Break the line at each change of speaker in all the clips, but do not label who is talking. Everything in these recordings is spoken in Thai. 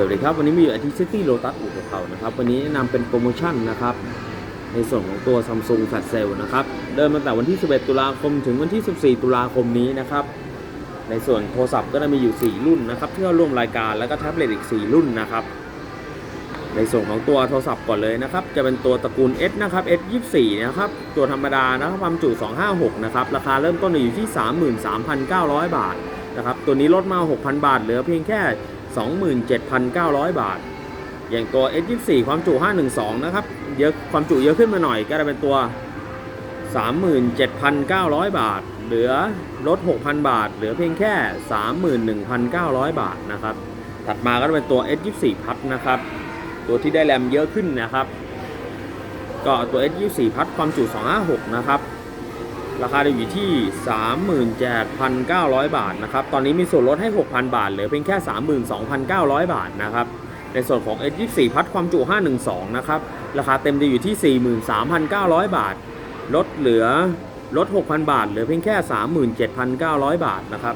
สวัสดีครับ วันนี้มีอยู่ที่ซิตี้โ o ตัสอุตภเปานะครับ วันนี้แนะนำเป็นโปรโมชั่นนะครับ ในส่วนของตัว Samsung Flash Sale นะครับเดินมาแต่วันที่ 11 ตุลาคมถึงวันที่ 14 ตุลาคมนี้นะครับ ในส่วนโทรศัพท์ก็จะมีอยู่ 4 รุ่นนะครับ ที่เข้าร่วมรายการแล้วก็แท็บเล็ตอีก 4 รุ่นนะครับ ในส่วนของตัวโทรศัพท์ก่อนเลยนะครับ จะเป็นตัวตระกูล S นะครับ S 24 นะครับ ตัวธรรมดานะครับความจุ 256 นะครับ ราคาเริ่มต้นอยู่ที่ 33,900 บาทนะครับ ตัวนี้ลดมา 6,000 บาทเหลือเพียงแค่ 27,900 บาท อย่างตัว S 24 ความจุ 512 นะครับ เยอะความจุเยอะขึ้นมาหน่อยก็จะเป็นตัว 37,900 บาท เหลือลด 6,000 บาท เหลือเพียงแค่ 31,900 บาทนะครับ ถัดมาก็จะเป็นตัว S 24 พัดนะครับ ตัวที่ได้แรมเยอะขึ้นนะครับ ก็ตัว S 24 พัดความจุ 256 นะครับ ราคาจะอยู่ที่ 37,900 บาทนะครับ ตอนนี้มีส่วนลดให้ 6,000 บาท เหลือเพียงแค่ 32,900 บาทนะครับ ในส่วนของ S 24 พัดความจุ 512 นะครับ ราคาเต็มจะอยู่ที่ 43,900 บาท ลดเหลือลด 6,000 บาท เหลือเพียงแค่ 37,900 บาทนะครับ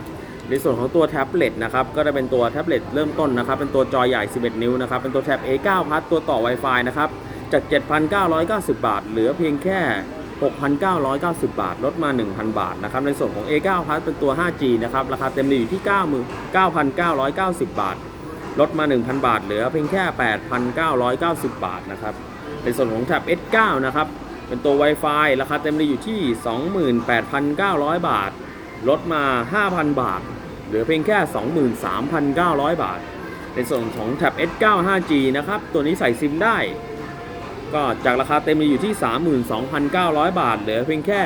ในส่วนของตัวแท็บเล็ตนะครับ ก็จะเป็นตัวแท็บเล็ตเริ่มต้นนะครับ เป็นตัวจอใหญ่ 11 นิ้วนะครับ เป็นตัวแท็บ A9 พัดตัวต่อ Wi-Fi นะครับ จาก 7,990 บาท เหลือเพียงแค่ 6,990 บาท ลดมา 1,000 บาทนะครับในส่วนของ A9 พัดเป็นตัว 5G นะครับราคาเต็มอยู่ที่ 99,990 บาท ลดมา 1,000 บาท เหลือเพียงแค่ 8,990 บาทนะครับในส่วนของแท็บ S9 นะครับเป็นตัว Wi-Fi ราคาเต็มอยู่ที่ 28,900 บาท ลดมา 5,000 บาท เหลือเพียงแค่ 23,900 บาท ในส่วนของแท็บ S9 5G นะครับตัวนี้ใส่ซิมได้ ก็จากราคาเต็มอยู่ที่ 32,900 บาท เหลือเพียงแค่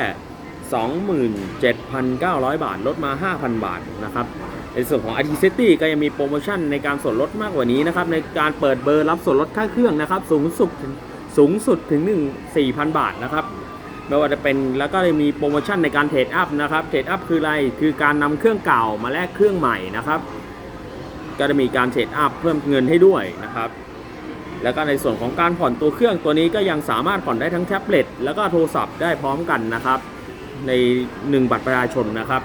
27,900 บาท ลดมา 5,000 บาทนะครับ ในส่วนของ IT City ก็ยังมีโปรโมชั่นในการส่วนลดมากกว่านี้นะครับ ในการเปิดเบอร์รับส่วนลดค่าเครื่องนะครับ สูงสุดสูงสุดถึง 1 4,000 บาทนะครับไม่ว่าจะเป็นแล้วก็มีโปรโมชั่นในการเทรดอัพนะครับ เทรดอัพคืออะไร คือการนำเครื่องเก่ามาแลกเครื่องใหม่นะครับ ก็จะมีการเทรดอัพเพิ่มเงินให้ด้วยนะครับ แล้วก็ในส่วนของการผ่อนตัวเครื่องตัวนี้ก็ยังสามารถผ่อนได้ทั้งแท็บเล็ตแล้วก็โทรศัพท์ได้พร้อมกันนะครับ ใน 1 บัตรประชาชนนะครับ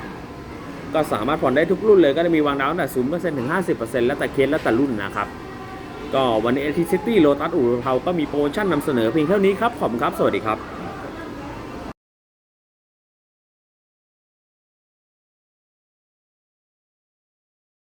ก็สามารถผ่อนได้ทุกรุ่นเลย ก็จะมีวางดาวน์ตั้งแต่0%ถึง50%แล้วแต่เคสแล้วแต่รุ่นนะครับ ก็วันนี้เอทีซิตี้โลตัสอู่เทาก็มีโปรโมชั่นนำเสนอเพียงเท่านี้ครับขอบคุณครับสวัสดีครับ